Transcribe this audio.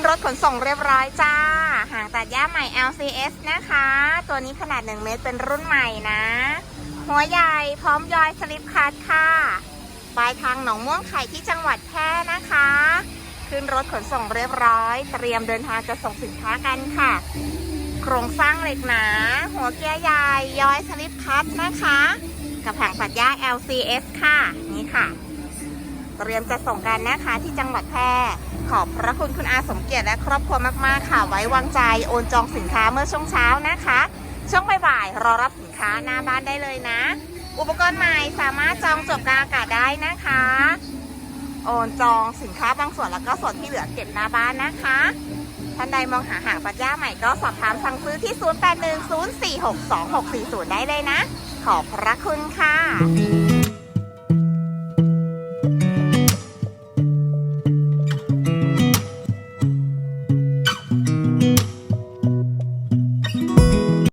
นรถขนส่งเรียบร้อยจ้า หางตัดหญ้าใหม่ LCS นะคะ ตัวนี้ขนาด 1 เมตรเป็นรุ่นใหม่นะ หัวใหญ่พร้อมยอยสลิปคัทค่ะ ปลายทางหนองม่วงไข่ที่จังหวัดแพร่นะคะ ขึ้นรถขนส่งเรียบร้อย เตรียมเดินทางจะส่งสินค้ากันค่ะ โครงสร้างเหล็กหนา หัวเกียร์ใหญ่ย้อยสลิปคัทนะคะ กับหางตัดหญ้า LCS ค่ะ นี่ค่ะ เตรียมจะส่งกันนะคะที่จังหวัดแพร่ขอบพระคุณคุณอาสมเกียรติและครอบครัวมากๆค่ะ ไว้วางใจโอนจองสินค้าเมื่อช่วงเช้านะคะ ช่วงบ่ายๆรอรับสินค้าหน้าบ้านได้เลยนะ อุปกรณ์ใหม่สามารถจองจบกลางอากาศได้นะคะ โอนจองสินค้าบางส่วนแล้วก็ส่วนที่เหลือเก็บหน้าบ้านนะคะท่านใดมองหาหางปัญญาใหม่ก็สอบถามสั่งซื้อที่ 0810462640 ได้เลยนะ ขอบพระคุณค่ะ